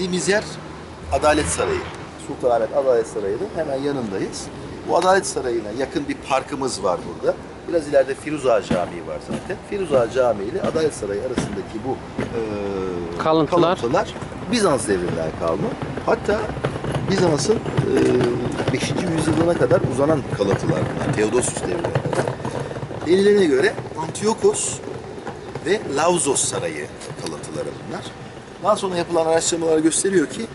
dediğimiz yer Adalet Sarayı. Sultanahmet Adalet Sarayı'nın hemen yanındayız. Bu Adalet Sarayı'na yakın bir parkımız var burada. Biraz ileride Firuza Camii var zaten. Firuza Camii ile Adalet Sarayı arasındaki bu e, Kalıntılar. kalıntılar Bizans devrinden kalma. Hatta Bizans'ın e, 5. yüzyılına kadar uzanan kalıntılar bunlar. Theodosius devrine kadar. Göre Antiochos ve Lauzos Sarayı kalıntıları bunlar. Daha sonra yapılan araştırmalar gösteriyor ki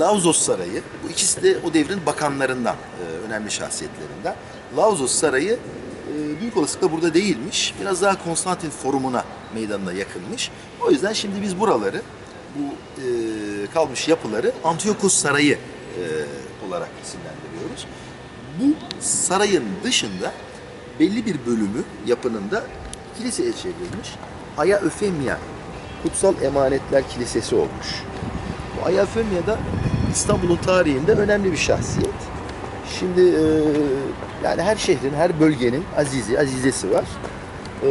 Lauzos Sarayı, bu ikisi de o devrin bakanlarından, e, önemli şahsiyetlerinden. Lauzos Sarayı e, büyük olasılıkla burada değilmiş. Biraz daha Konstantin Forumuna meydanına yakınmış. O yüzden şimdi biz buraları, bu e, kalmış yapıları Antiochos Sarayı olarak isimlendiriyoruz. Bu sarayın dışında belli bir bölümü yapının da kiliseye çevrilmiş. Aya Kutsal Emanetler Kilisesi olmuş. Bu Aya Öfemya da İstanbul'un tarihinde önemli bir şahsiyet. Şimdi e, yani her şehrin, her bölgenin azizi, azizesi var. E,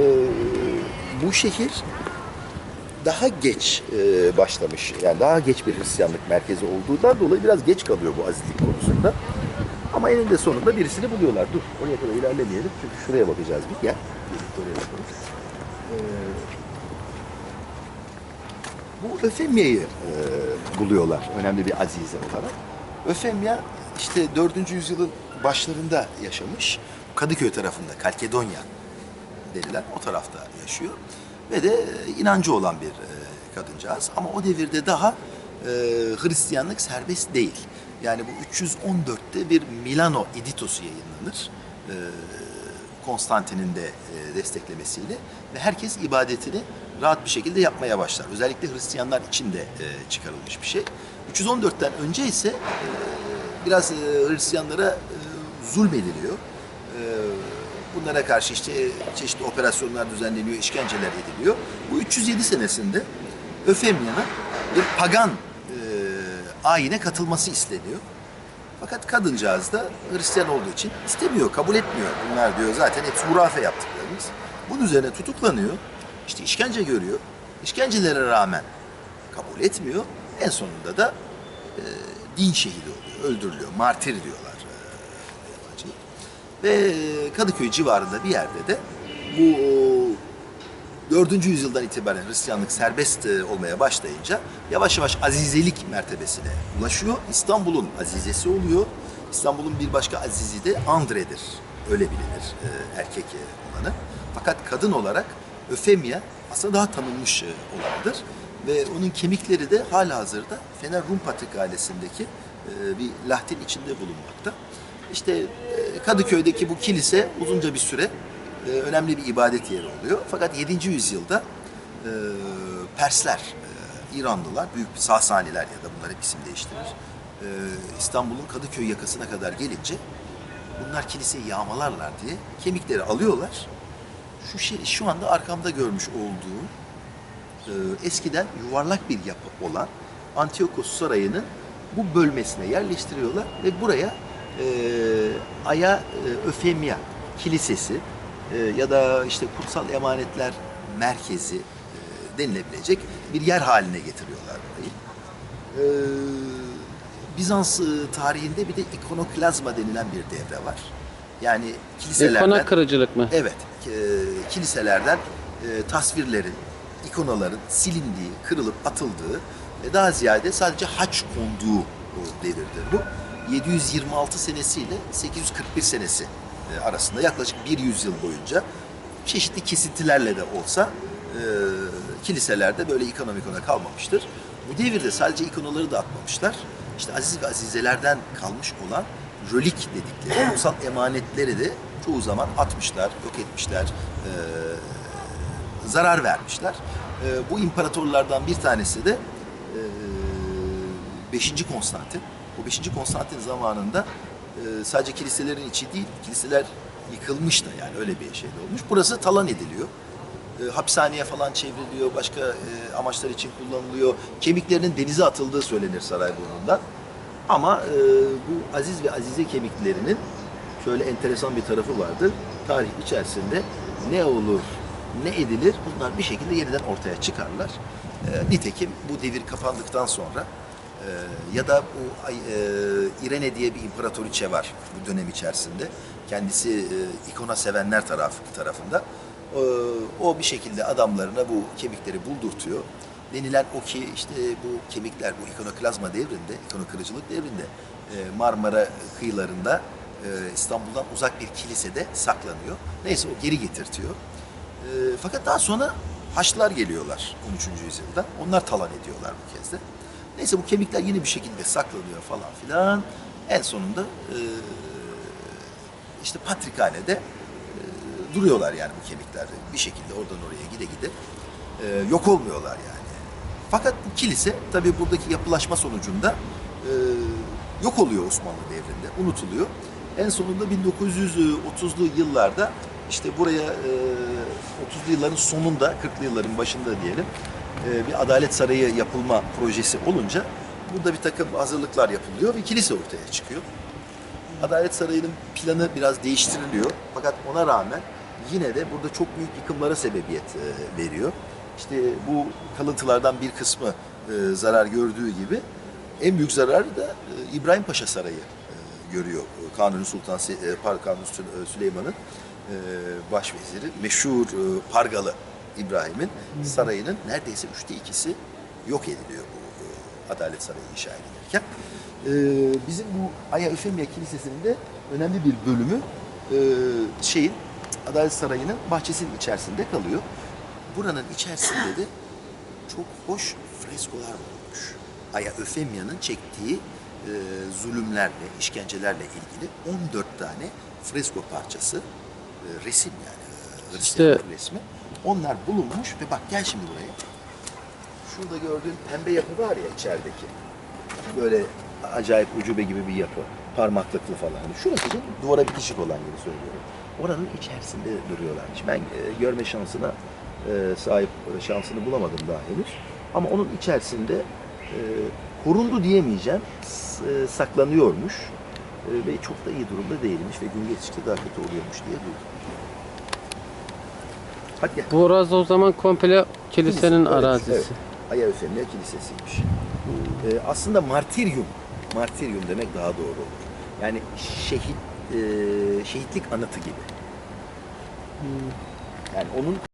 bu şehir daha geç e, başlamış. Yani daha geç bir Hristiyanlık merkezi olduğundan dolayı biraz geç kalıyor bu azizlik konusunda. Ama eninde sonunda birisini buluyorlar. Dur oraya kadar ilerlemeyelim çünkü şuraya bakacağız bir gel. Bu Öfemya'yı e, buluyorlar önemli bir azize olarak. Öfemya işte 4. yüzyılın başlarında yaşamış. Kadıköy tarafında Kalkedonya denilen o tarafta yaşıyor. Ve de e, inancı olan bir e, kadıncağız. Ama o devirde daha e, Hristiyanlık serbest değil. Yani bu 314'te bir Milano Editosu yayınlanır. E, Konstantin'in de e, desteklemesiyle ve herkes ibadetini rahat bir şekilde yapmaya başlar. Özellikle Hristiyanlar için de e, çıkarılmış bir şey. 314'ten önce ise e, biraz e, Hristiyanlara e, zulmediliyor. E, bunlara karşı işte çeşitli operasyonlar düzenleniyor, işkenceler ediliyor. Bu 307 senesinde Öfemya'nın bir pagan e, ayine katılması isteniyor. Fakat kadıncağız da Hristiyan olduğu için istemiyor, kabul etmiyor. Bunlar diyor zaten hepsi hurafe yaptıklarımız. Bunun üzerine tutuklanıyor. İşte işkence görüyor. İşkencelere rağmen kabul etmiyor. En sonunda da e, din şehidi oluyor, öldürülüyor. Martir diyorlar e. Ve Kadıköy civarında bir yerde de bu o, 4. yüzyıldan itibaren Hristiyanlık serbest e, olmaya başlayınca yavaş yavaş azizelik mertebesine ulaşıyor. İstanbul'un azizesi oluyor. İstanbul'un bir başka azizi de Andre'dir. Öyle bilinir e, erkek e, olanı. Fakat kadın olarak Öfemya aslında daha tanınmış e, olanıdır. Ve onun kemikleri de hala hazırda Fener Rum Patrikhanesi'ndeki e, bir lahtin içinde bulunmakta. İşte e, Kadıköy'deki bu kilise uzunca bir süre önemli bir ibadet yeri oluyor. Fakat 7. yüzyılda Persler, İranlılar, büyük Sasaniler ya da bunlar hep isim değiştirir. İstanbul'un Kadıköy yakasına kadar gelince bunlar kiliseyi yağmalarlar diye kemikleri alıyorlar. Şu şey, şu anda arkamda görmüş olduğum e, eskiden yuvarlak bir yapı olan Antiochos Sarayı'nın bu bölmesine yerleştiriyorlar ve buraya e, Aya e, Öfemya Kilisesi e, ya da işte Kutsal Emanetler Merkezi e, denilebilecek bir yer haline getiriyorlar burayı. E, Bizans e, tarihinde bir de ikonoklazma denilen bir devre var. Yani kiliselerden... İkona kırıcılık mı? Evet, kiliselerden e, tasvirlerin, ikonaların silindiği, kırılıp atıldığı ve daha ziyade sadece haç konduğu devirdir bu. 726 senesiyle 841 senesi e, arasında yaklaşık bir yüzyıl boyunca çeşitli kesintilerle de olsa e, kiliselerde böyle ikona mikona kalmamıştır. Bu devirde sadece ikonaları da atmamışlar. İşte aziz ve azizelerden kalmış olan rölik dedikleri kutsal emanetleri de çoğu zaman atmışlar, yok etmişler, e, zarar vermişler. E, bu imparatorlardan bir tanesi de e, 5. Konstantin. Bu 5. Konstantin zamanında e, sadece kiliselerin içi değil, kiliseler yıkılmış da yani öyle bir şey de olmuş. Burası talan ediliyor. E, hapishaneye falan çevriliyor, başka e, amaçlar için kullanılıyor. Kemiklerinin denize atıldığı söylenir Sarayburnu'ndan. Ama e, bu aziz ve azize kemiklerinin şöyle enteresan bir tarafı vardır. Tarih içerisinde ne olur, ne edilir bunlar bir şekilde yeniden ortaya çıkarlar. E, nitekim bu devir kapandıktan sonra e, ya da bu e, İrene diye bir imparatoriçe var bu dönem içerisinde. Kendisi e, ikona sevenler taraf, tarafında. E, o bir şekilde adamlarına bu kemikleri buldurtuyor. Denilen o ki işte bu kemikler bu ikonoklazma devrinde, ikonokırıcılık devrinde e, Marmara kıyılarında e, İstanbul'dan uzak bir kilisede saklanıyor. Neyse o geri getirtiyor. E, fakat daha sonra Haçlılar geliyorlar 13. yüzyılda. Onlar talan ediyorlar bu kez de. Neyse bu kemikler yine bir şekilde saklanıyor falan filan. En sonunda işte Patrikhane'de duruyorlar yani bu kemikler. Bir şekilde oradan oraya gide gide yok olmuyorlar yani. Fakat bu kilise tabii buradaki yapılaşma sonucunda e, yok oluyor Osmanlı devrinde, unutuluyor. En sonunda 1930'lu yıllarda işte buraya e, 30'lu yılların sonunda, 40'lı yılların başında diyelim e, bir adalet sarayı yapılma projesi olunca burada bir takım hazırlıklar yapılıyor ve kilise ortaya çıkıyor. Adalet Sarayı'nın planı biraz değiştiriliyor. Fakat ona rağmen yine de burada çok büyük yıkımlara sebebiyet e, veriyor. İşte bu kalıntılardan bir kısmı e, zarar gördüğü gibi en büyük zararı da e, İbrahim Paşa Sarayı e, görüyor. Kanuni Sultan Se- e, Kanuni Sü- e, Süleyman'ın e, başveziri meşhur e, Pargalı İbrahim'in sarayının neredeyse üçte ikisi yok ediliyor bu e, Adalet Sarayı inşa edilirken. E, bizim bu Aya Öfemya Kilisesi'nin de önemli bir bölümü e, şeyin Adalet Sarayı'nın bahçesinin içerisinde kalıyor. Buranın içerisinde de çok hoş freskolar bulunmuş. Aya Öfemya'nın çektiği e, zulümlerle, işkencelerle ilgili 14 tane fresko parçası, e, resim yani, e, İşte- resmi. Onlar bulunmuş ve bak gel şimdi buraya. Şurada gördüğün pembe yapı var ya içerideki. Böyle acayip ucube gibi bir yapı. Parmaklıklı falan. Hani şurası duvara bitişik olan gibi söylüyorum. Oranın içerisinde duruyorlarmış. Ben e, görme şansına e, sahip şansını bulamadım daha henüz. Ama onun içerisinde e, korundu diyemeyeceğim. e, saklanıyormuş. E, ve çok da iyi durumda değilmiş ve gün geçtikçe daha kötü oluyormuş diye duydum. Hadi gel. Burası o zaman komple kilisenin Evet, arazisi. Evet. Aya Öfemya Kilisesi'ymiş. Ee, aslında martiryum, martiryum demek daha doğru olur. Yani şehit, e, şehitlik anıtı gibi. Yani onun